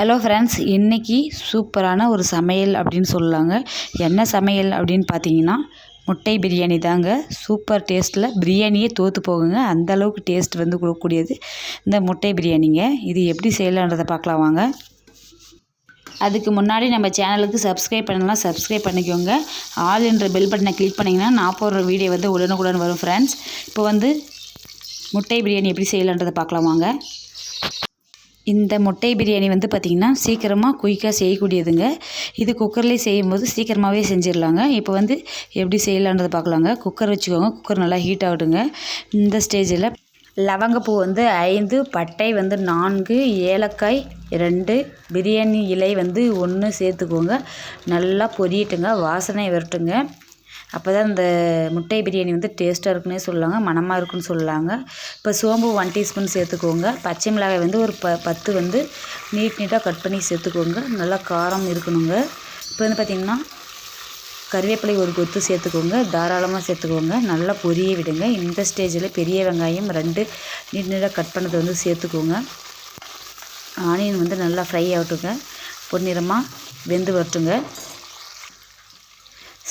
Hello friends இன்றைக்கி சூப்பரான ஒரு சமையல் அப்படின்னு சொல்லலாங்க என்ன சமையல் அப்படின்னு பார்த்தீங்கன்னா முட்டை பிரியாணி தாங்க. சூப்பர் டேஸ்ட்டில் பிரியாணியே தோற்று போகுங்க. அந்த அளவுக்கு டேஸ்ட் வந்து கொடுக்கக்கூடியது இந்த முட்டை பிரியாணிங்க. இது எப்படி செய்யலான்றதை பார்க்கலாம் வாங்க. அதுக்கு முன்னாடி நம்ம சேனலுக்கு சப்ஸ்கிரைப் பண்ணலாம் சப்ஸ்கிரைப் பண்ணிக்கோங்க. ஆல் என்ற பெல் பட்டனை கிளிக் பண்ணிங்கன்னா நான் போடுற வீடியோ வந்து உடனுக்குடன் வரும் ஃப்ரெண்ட்ஸ் இப்போ வந்து முட்டை பிரியாணி எப்படி செய்யலான்றதை பார்க்கலாம் வாங்க. இந்த முட்டை பிரியாணி வந்து பார்த்திங்கன்னா சீக்கிரமாக குயிக்காக செய்யக்கூடியதுங்க. இது குக்கர்லேயே செய்யும்போது சீக்கிரமாகவே செஞ்சிடலாங்க. இப்போ வந்து எப்படி செய்யலான்றதை பார்க்கலாங்க. குக்கர் வச்சுக்கோங்க. குக்கர் நல்லா ஹீட் ஆகட்டுங்க. இந்த ஸ்டேஜில் லவங்கப்பூ வந்து ஐந்து பட்டை வந்து நான்கு ஏலக்காய் ரெண்டு பிரியாணி இலை வந்து ஒன்று சேர்த்துக்கோங்க. நல்லா பொரியட்டுங்க. வாசனை வரட்டுங்க. அப்போ தான் இந்த முட்டை பிரியாணி வந்து டேஸ்ட்டாக இருக்குன்னே சொல்லுவாங்க மணமாக இருக்குன்னு சொல்லுவாங்க. இப்போ சோம்பு ஒன் டீஸ்பூன் சேர்த்துக்கோங்க. பச்சை மிளகாய் வந்து ஒரு ப பத்து வந்து நீட் நீட்டாக கட் பண்ணி சேர்த்துக்கோங்க. நல்லா காரம் இருக்கணுங்க. இப்போ வந்து பார்த்திங்கன்னா கருவேப்பிலை ஒரு கொத்து சேர்த்துக்கோங்க. தாராளமாக சேர்த்துக்கோங்க. நல்லா பொரிய விடுங்க. இந்த ஸ்டேஜில் பெரிய வெங்காயம் ரெண்டு நீட் நீட்டாக கட் பண்ணதை வந்து சேர்த்துக்கோங்க. ஆனியன் வந்து நல்லா ஃப்ரை ஆகட்டுங்க. பொன்னிறமாக வெந்து வரட்டுங்க.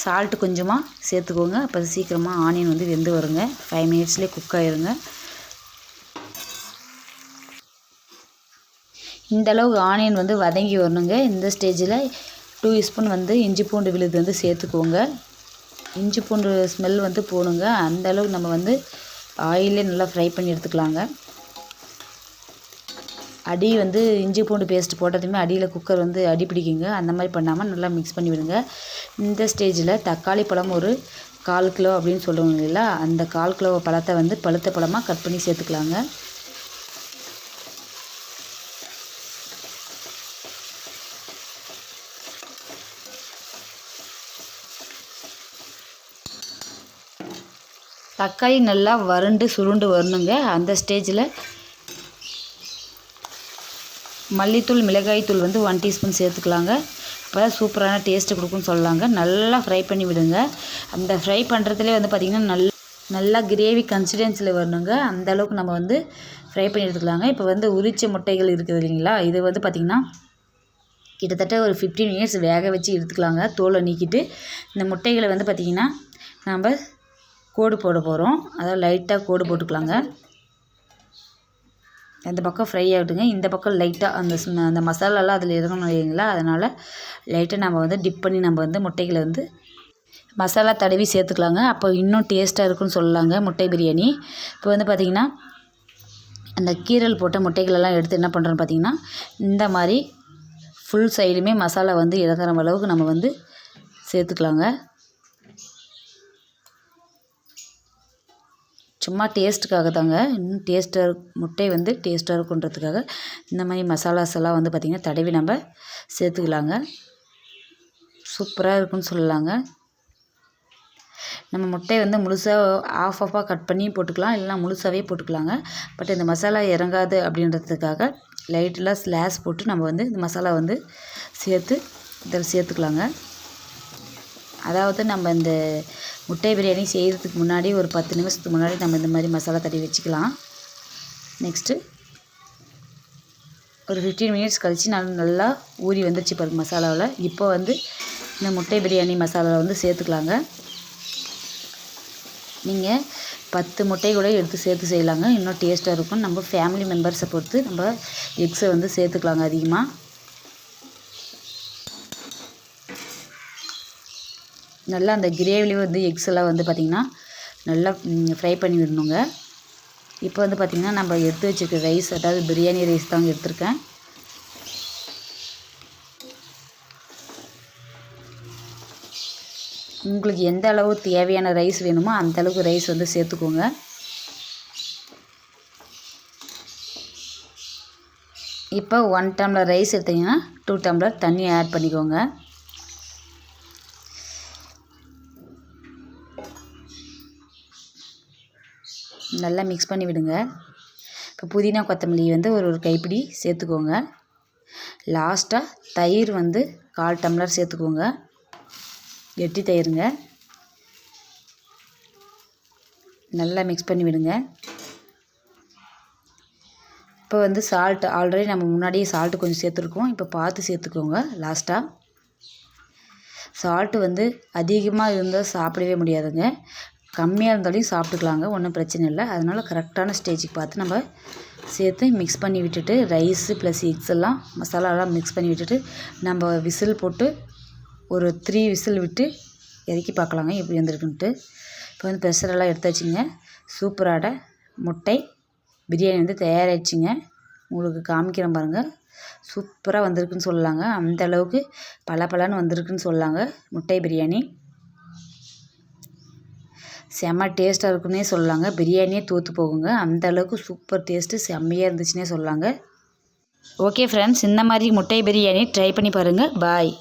சால்ட்டு கொஞ்சமாக சேர்த்துக்கோங்க. அப்போ சீக்கிரமாக ஆனியன் வந்து வெந்து வருங்க. ஃபைவ் மினிட்ஸ்லேயே குக் ஆயிருங்க. இந்தளவு ஆனியன் வந்து வதங்கி வரணுங்க. இந்த ஸ்டேஜில் டூ ஸ்பூன் வந்து இஞ்சி பூண்டு விழுது வந்து சேர்த்துக்கோங்க. இஞ்சி பூண்டு ஸ்மெல் வந்து போகணுங்க அந்த அளவுக்கு நம்ம வந்து ஆயிலே நல்லா ஃப்ரை பண்ணி எடுத்துக்கலாங்க. அடி வந்து இஞ்சி பூண்டு பேஸ்ட் போட்டதுமே அடியில் குக்கர் வந்து அடி பிடிக்குங்க. அந்த மாதிரி பண்ணாமல் நல்லா மிக்ஸ் பண்ணி விடுங்க. இந்த ஸ்டேஜில் தக்காளி பழம் ஒரு கால் கிலோ அப்படின்னு சொல்லுவாங்க இல்லைங்களா? அந்த கால் கிலோ பழத்தை வந்து பழுத்த பழமாக கட் பண்ணி சேர்த்துக்கலாங்க. தக்காளி நல்லா வறண்டு சுருண்டு வரணுங்க. அந்த ஸ்டேஜில் மல்லித்தூள் மிளகாய்த்தூள் வந்து ஒன் டீஸ்பூன் சேர்த்துக்கலாங்க. இப்போ சூப்பரான டேஸ்ட்டு கொடுக்குன்னு சொல்லலாங்க நல்லா ஃப்ரை பண்ணி விடுங்க. அந்த ஃப்ரை பண்ணுறதுலே வந்து பார்த்திங்கன்னா நல் நல்லா கிரேவி கன்சிஸ்டன்சியில் வரணுங்க. அந்த அளவுக்கு நம்ம வந்து ஃப்ரை பண்ணி எடுத்துக்கலாங்க. இப்போ வந்து உரிச்ச முட்டைகள் இருக்குது இல்லைங்களா? இது வந்து பார்த்திங்கன்னா கிட்டத்தட்ட ஒரு ஃபிஃப்டீன் மினிட்ஸ் வேக வச்சு எடுத்துக்கலாங்க. தோலை நீக்கிட்டு இந்த முட்டைகளை வந்து பார்த்திங்கன்னா நம்ம கோடு போட போகிறோம் அதாவது லைட்டாக கோடு போட்டுக்கலாங்க. அந்த பக்கம் ஃப்ரை ஆகட்டுங்க இந்த பக்கம் லைட்டாக அந்த அந்த மசாலாலாம் அதில் இறங்கணும் இல்லைங்களா? அதனால் லைட்டாக நம்ம வந்து டிப் பண்ணி நம்ம வந்து முட்டைகளை வந்து மசாலா தடவி சேர்த்துக்கலாங்க. அப்போ இன்னும் டேஸ்ட்டாக இருக்குன்னு சொல்லலாங்க முட்டை பிரியாணி. இப்போ வந்து பார்த்திங்கன்னா அந்த கீரல் போட்ட முட்டைகளெல்லாம் எடுத்து என்ன பண்ணுறோன்னு பார்த்திங்கன்னா இந்த மாதிரி ஃபுல் சைடுமே மசாலா வந்து இறங்குற அளவுக்கு நம்ம வந்து சேர்த்துக்கலாங்க. சும்மா டேஸ்ட்டுக்காக தாங்க. இன்னும் டேஸ்ட்டாக முட்டை வந்து டேஸ்ட்டாக இருக்குன்றதுக்காக இந்த மாதிரி மசாலாஸ் எல்லாம் வந்து பார்த்திங்கன்னா தடவி நம்ம சேர்த்துக்கலாங்க. சூப்பராக இருக்குன்னு சொல்லலாங்க. நம்ம முட்டையை வந்து முழுசாக ஆஃப் ஆஃபாக கட் பண்ணி போட்டுக்கலாம் இல்லைனா முழுசாகவே போட்டுக்கலாங்க. பட் இந்த மசாலா இறங்காது அப்படின்றதுக்காக லைட்டெலாம் ஸ்லாஸ் போட்டு நம்ம வந்து இந்த மசாலா வந்து சேர்த்து இதில் சேர்த்துக்கலாங்க. அதாவது நம்ம இந்த முட்டை பிரியாணி செய்கிறதுக்கு முன்னாடி ஒரு பத்து நிமிஷத்துக்கு முன்னாடி நம்ம இந்த மாதிரி மசாலா தட்டி வச்சுக்கலாம். நெக்ஸ்ட்டு ஒரு ஃபிஃப்டீன் மினிட்ஸ் கழித்து நான் நல்லா ஊறி வந்துருச்சு பாருங்க மசாலாவில். இப்போ வந்து இந்த முட்டை பிரியாணி மசாலாவில் வந்து சேர்த்துக்கலாங்க. நீங்கள் பத்து முட்டை கூட எடுத்து சேர்த்து செய்யலாங்க. இன்னும் டேஸ்ட்டாக இருக்கும். நம்ம ஃபேமிலி மெம்பர்ஸை பொறுத்து நம்ம எக்ஸை வந்து சேர்த்துக்கலாங்க அதிகமாக நல்லா அந்த கிரேவிலேயே வந்து எக்ஸ் எல்லாம் வந்து பார்த்திங்கன்னா நல்லா ஃப்ரை பண்ணி விடணுங்க. இப்போ வந்து பார்த்திங்கன்னா நம்ம எடுத்து வச்சுருக்க ரைஸ் அதாவது பிரியாணி ரைஸ் தாங்க எடுத்திருக்கேன். உங்களுக்கு எந்த அளவு தேவையான ரைஸ் வேணுமோ அந்த அளவுக்கு ரைஸ் வந்து சேர்த்துக்கோங்க. இப்போ ஒன் டம்ளர் ரைஸ் எடுத்திங்கன்னா டூ டம்ளர் தண்ணி ஆட் பண்ணிக்கோங்க. நல்லா மிக்ஸ் பண்ணி விடுங்க. இப்போ புதினா கொத்தமல்லி வந்து ஒரு ஒரு கைப்பிடி சேர்த்துக்கோங்க. லாஸ்ட்டாக தயிர் வந்து கால் டம்ளர் சேர்த்துக்கோங்க. கெட்டி தயிருங்க. நல்லா மிக்ஸ் பண்ணி விடுங்க. இப்போ வந்து சால்ட் ஆல்ரெடி நம்ம முன்னாடியே சால்ட்டு கொஞ்சம் சேர்த்துருக்கோம். இப்போ பார்த்து சேர்த்துக்கோங்க. லாஸ்ட்டாக சால்ட்டு வந்து அதிகமாக இருந்தால் சாப்பிடவே முடியாதுங்க. கம்மியாக இருந்தாலும் சாப்பிட்டுக்கலாங்க ஒன்றும் பிரச்சனை இல்லை. அதனால் கரெக்டான ஸ்டேஜுக்கு பார்த்து நம்ம சேர்த்து மிக்ஸ் பண்ணி விட்டுட்டு ரைஸு ப்ளஸ் எக்ஸ் எல்லாம் மசாலாலாம் மிக்ஸ் பண்ணி விட்டுட்டு நம்ம விசில் போட்டு ஒரு த்ரீ விசில் விட்டு இறக்கி பார்க்கலாங்க எப்படி வந்திருக்குன்ட்டு. இப்போ வந்து ப்ரெஷரெல்லாம் எடுத்தாச்சுங்க சூப்பரான முட்டை பிரியாணி வந்து தயாராகிடுச்சிங்க உங்களுக்கு காமிக்கிறேன் பாருங்கள் சூப்பராக வந்திருக்குன்னு சொல்லலாங்க. அந்த அளவுக்கு பளபளன்னு வந்திருக்குன்னு சொல்லலாங்க. முட்டை பிரியாணி செம்ம டேஸ்ட்டாக இருக்குன்னே சொல்லலாங்க பிரியாணியே தூத்து போகுங்க. அந்த அளவுக்கு சூப்பர் டேஸ்ட்டு செம்மையாக இருந்துச்சுன்னே சொல்லலாங்க ஓகே ஃப்ரெண்ட்ஸ் இந்த மாதிரி முட்டை பிரியாணி ட்ரை பண்ணி பாருங்கள் பாய்